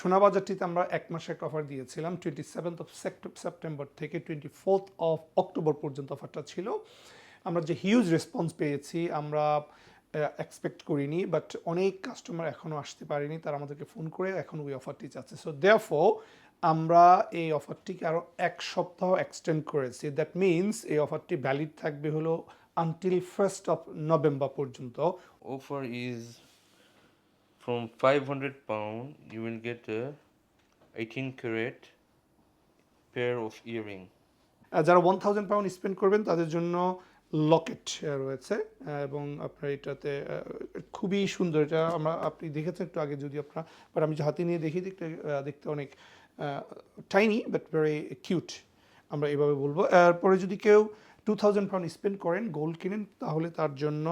সোনাবাজারটিতে আমরা এক মাসে একটা অফার দিয়েছিলাম। টোয়েন্টি সেভেন্থ অফ সেপ্টেম্বর থেকে টোয়েন্টি ফোর্থ অফ অক্টোবর পর্যন্ত অফারটা ছিল। আমরা যে হিউজ রেসপন্স পেয়েছি, আমরা এক্সপেক্ট করিনি বাট অনেক কাস্টমার এখনও আসতে পারেনি, তারা আমাদেরকে ফোন করে এখন ওই অফারটি চাচ্ছে সো দেয়ারফো আমরা এই অফারটিকে আরও এক সপ্তাহ এক্সটেন্ড করেছি। দ্যাট মিনস এই অফারটি ভ্যালিড থাকবে হলো আনটিল ফার্স্ট অফ নভেম্বর পর্যন্ত। Offer is from 500 pound, you will get a 18 carat pair of earring. যারা ওয়ান থাউজেন্ড পাউন্ড স্পেন্ড করবেন, তাদের জন্য লকেট রয়েছে, এবং আপনার এটাতে খুবই সুন্দর। এটা আমরা, আপনি দেখেছেন একটু আগে যদি আপনার বাট আমি হাতে নিয়ে দেখি, দেখতে দেখতে অনেক টাইনি বাট ভেরি কিউট আমরা এভাবে বলব। এরপরে যদি কেউ টু থাউজেন্ড পাউন্ড স্পেন্ড করেন গোল্ড কিনেন, তাহলে তার জন্য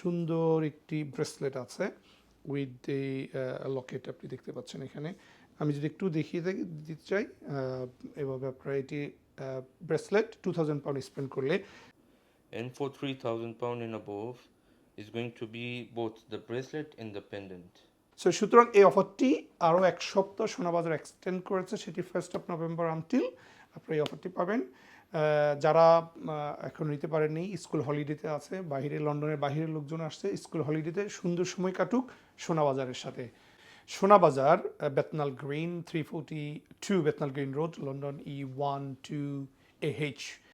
সুন্দর একটি ব্রেসলেট আছে। উইথ এই লকেট আপনি দেখতে পাচ্ছেন এখানে। আমি যদি একটু দেখিয়ে দে- দিতে চাই এভাবে আপনারা এটি bracelet two thousand pound spend করলে। And for 3000 pound and above is going to be both the bracelet and the pendant. So সুতরাং এই অফারটি আরও এক সপ্তাহ সোনাবাজার এক্সটেন্ড করেছে সেটি ফার্স্ট অফ নভেম্বর আনটিল আপনারা এই অফারটি পাবেন। যারা এখন নিতে পারেননি, স্কুল হলিডেতে আছে বাহিরে লন্ডনের বাহিরের লোকজন আসছে, স্কুল হলিডেতে সুন্দর সময় কাটুক সোনাবাজারের সাথে। Sonabazar Bethnal Green three forty two Bethnal Green Road, London E one two A H